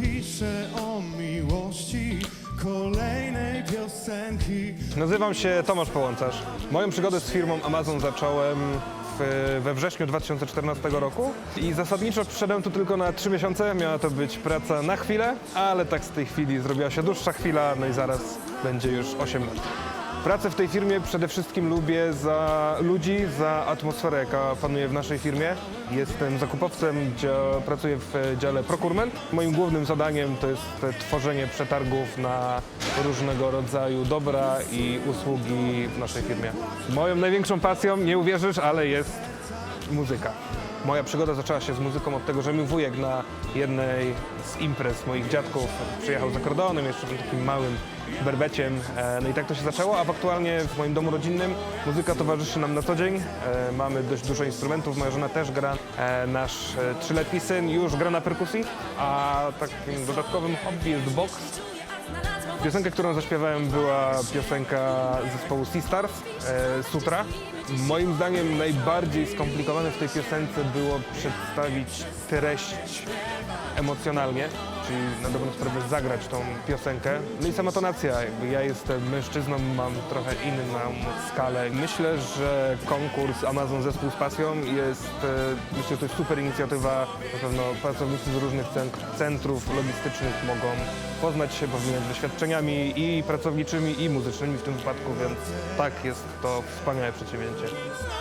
napiszę o miłości kolejnej piosenki. Nazywam się Tomasz Połącarz. Moją przygodę z firmą Amazon zacząłem w, we wrześniu 2014 roku i zasadniczo przyszedłem tu tylko na 3 miesiące. Miała to być praca na chwilę, ale tak z tej chwili zrobiła się dłuższa chwila, no i zaraz będzie już 8 lat. Pracę w tej firmie przede wszystkim lubię za ludzi, za atmosferę, jaka panuje w naszej firmie. Jestem zakupowcem, pracuję w dziale procurement. Moim głównym zadaniem to jest tworzenie przetargów na różnego rodzaju dobra i usługi w naszej firmie. Moją największą pasją, nie uwierzysz, ale jest muzyka. Moja przygoda zaczęła się z muzyką od tego, że mój wujek na jednej z imprez moich dziadków przyjechał z akordeonem, jeszcze takim małym berbeciem. E, No i tak to się zaczęło, a aktualnie w moim domu rodzinnym muzyka towarzyszy nam na co dzień. E, Mamy dość dużo instrumentów, moja żona też gra. E, Nasz trzyletni syn już gra na perkusji, a takim dodatkowym hobby jest boks. Piosenka, którą zaśpiewałem była piosenka zespołu Sea Stars, Sutra. Moim zdaniem najbardziej skomplikowane w tej piosence było przedstawić treść emocjonalnie, czyli na dobrą sprawę zagrać tą piosenkę. No i sama tonacja, jakby ja jestem mężczyzną, mam trochę inną skalę. Myślę, że konkurs Amazon Zespół z Pasją jest, e, myślę, że to jest super inicjatywa. Na pewno pracownicy z różnych cent- centrów logistycznych mogą poznać się, powymieniać doświadczeniami i pracowniczymi, i muzycznymi w tym wypadku, więc tak, jest to wspaniałe przedsięwzięcie. olacak.